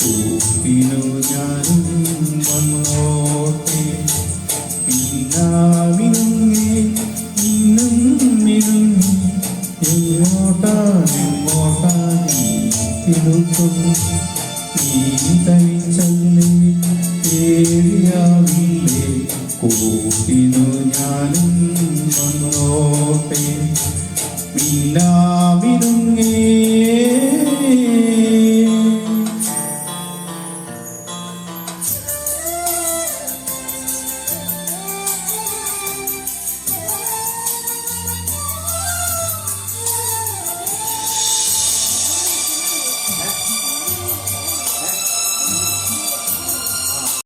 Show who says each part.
Speaker 1: കൂപ്പിനു ഞാനും വന്നോട്ടെ. പിന്നാമിനുങ്ങേ ഇന്നും മിനുങ്ങി എങ്ങോട്ടാണ് എങ്ങോട്ടാണ് ഈ തിടുക്കം മറിയാവിയെ കൂട്ടിനു ഞാനും വന്നോട്ടെ മിലാവിരുങ്ങേ Yeah.